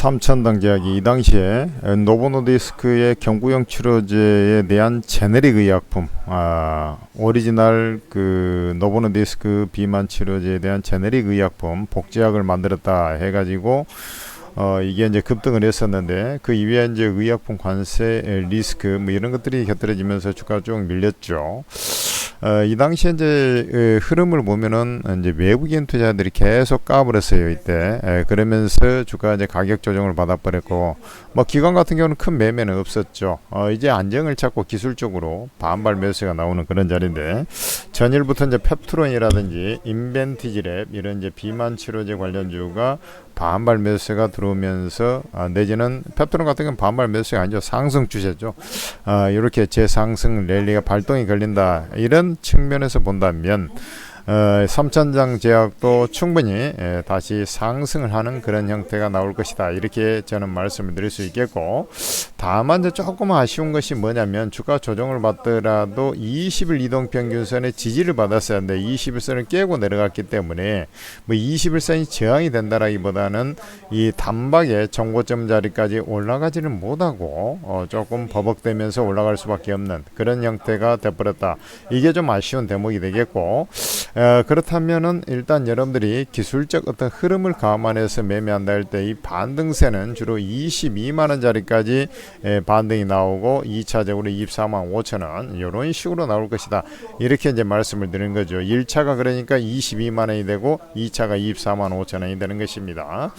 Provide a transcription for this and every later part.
삼천당 계약이 이 당시에 노보노디스크의 경구용 치료제에 대한 제네릭 의약품, 아, 오리지널 그 노보노디스크 비만 치료제에 대한 제네릭 의약품 복제약을 만들었다 해가지고 어 이게 이제 급등을 했었는데 그 이외에 이제 의약품 관세 리스크 뭐 이런 것들이 곁들여지면서 주가가 쭉 밀렸죠. 어, 이 당시에 이제 그 흐름을 보면은 이제 외국인 투자자들이 계속 까불었어요 이때. 에, 그러면서 주가 이제 가격 조정을 받아버렸고 뭐 기관 같은 경우는 큰 매매는 없었죠. 어, 이제 안정을 찾고 기술적으로 반발 매수가 나오는 그런 자리인데 전일부터 이제 펩트론이라든지 인벤티지랩 이런 이제 비만 치료제 관련주가 반발 매수가 들어오면서 아, 내지는 펩트론 같은 경우는 반발 매수가 아니죠. 상승 추세죠. 아, 이렇게 재상승 랠리가 발동이 걸린다. 이런 측면에서 본다면 어, 삼천장 제약도 충분히 에, 다시 상승을 하는 그런 형태가 나올 것이다. 이렇게 저는 말씀을 드릴 수 있겠고 다만 조금 아쉬운 것이 뭐냐면 주가 조정을 받더라도 20일 이동 평균선의 지지를 받았어야 하는데 21선을 깨고 내려갔기 때문에 뭐 21선이 저항이 된다라기보다는 이 단박에 정고점 자리까지 올라가지는 못하고 어, 조금 버벅대면서 올라갈 수밖에 없는 그런 형태가 돼버렸다. 이게 좀 아쉬운 대목이 되겠고 어, 그렇다면은 일단 여러분들이 기술적 어떤 흐름을 감안해서 매매한다 할 때 이 반등세는 주로 22만 원짜리까지 에, 반등이 나오고 2차적으로 24만 5천 원 이런 식으로 나올 것이다. 이렇게 이제 말씀을 드리는 거죠. 1차가 그러니까 22만 원이 되고 2차가 24만 5천 원이 되는 것입니다.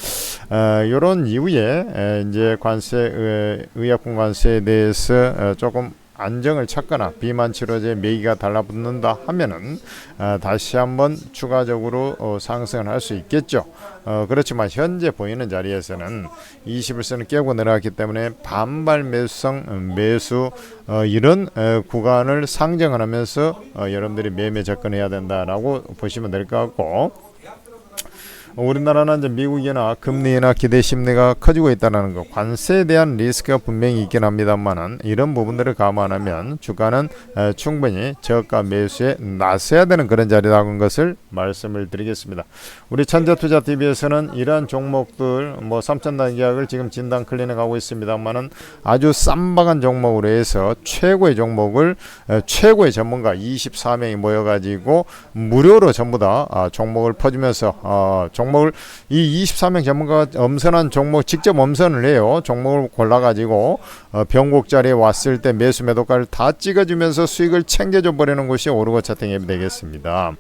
어, 이런 이후에 에, 이제 관세 에, 의약품 관세에 대해서 어, 조금 안정을 찾거나 비만 치료제 매기가 달라붙는다 하면은 어, 다시 한번 추가적으로 어, 상승을 할 수 있겠죠. 어, 그렇지만 현재 보이는 자리에서는 21선을 깨고 내려왔기 때문에 반발 매수성 음, 매수 어, 이런 어, 구간을 상정을 하면서 어, 여러분들이 매매 접근해야 된다라고 보시면 될 것 같고 우리나라는 이제 미국이나 금리나 기대 심리가 커지고 있다는 것, 관세에 대한 리스크가 분명히 있긴 합니다만은 이런 부분들을 감안하면 주가는 에, 충분히 저가 매수에 나서야 되는 그런 자리라는 것을 말씀을 드리겠습니다. 우리 천재투자 TV에서는 이러한 종목들 뭐 3천 단 계약을 지금 진단 클리닉하고 있습니다만은 아주 쌈박한 종목으로 해서 최고의 종목을 에, 최고의 전문가 24명이 모여가지고 무료로 전부 다 아, 종목을 퍼주면서 어, 종목을 이 24명 전문가가 엄선한 종목 직접 엄선을 해요. 종목을 골라가지고 어, 병곡 자리에 왔을 때 매수 매도가를 다 찍어주면서 수익을 챙겨줘 버리는 것이 오르고 차팅 앱이 되겠습니다.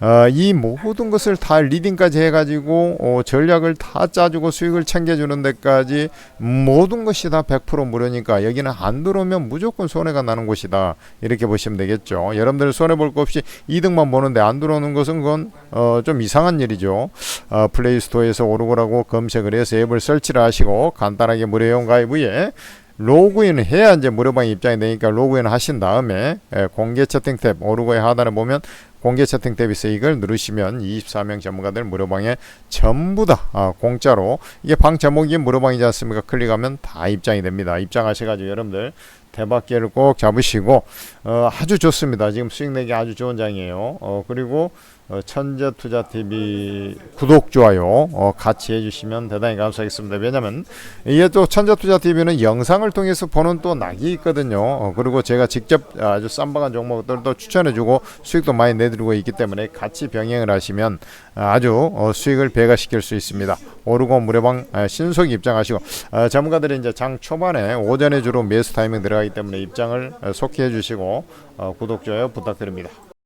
어, 이 모든 것을 다 리딩까지 해가지고 어, 전략을 다 짜주고 수익을 챙겨주는 데까지 모든 것이 다 100% 무료니까 여기는 안 들어오면 무조건 손해가 나는 곳이다 이렇게 보시면 되겠죠. 여러분들 손해 볼 거 없이 이득만 보는데 안 들어오는 것은 그건 어, 좀 이상한 일이죠. 어, 플레이스토어에서 오르고라고 검색을 해서 앱을 설치를 하시고 간단하게 무료용 가입 후에 로그인 해야 이제 무료방 입장이 되니까 로그인 하신 다음에 예, 공개 채팅 탭 오르고의 하단에 보면 공개 채팅 있어요. 이걸 누르시면 24명 전문가들 무료방에 전부 다 아, 공짜로 이게 방 제목이 무료방이지 않습니까? 클릭하면 다 입장이 됩니다. 입장하셔가지고 여러분들 대박기를 꼭 잡으시고 어, 아주 좋습니다. 지금 수익 내기 아주 좋은 장이에요. 어, 그리고 어, 천재투자TV 구독 좋아요 어, 같이 해주시면 대단히 감사하겠습니다. 왜냐면 이게 또 천재투자TV는 영상을 통해서 보는 또 낙이 있거든요. 어, 그리고 제가 직접 아주 쌈박한 종목들도 추천해주고 수익도 많이 내드리고 있기 때문에 같이 병행을 하시면 아주 어, 수익을 배가시킬 수 있습니다. 오르고 무료방 아, 신속 입장하시고 아, 전문가들이 이제 장 초반에 오전에 주로 매수 타이밍 들어가기 때문에 입장을 어, 속히 해주시고 어, 구독 좋아요 부탁드립니다.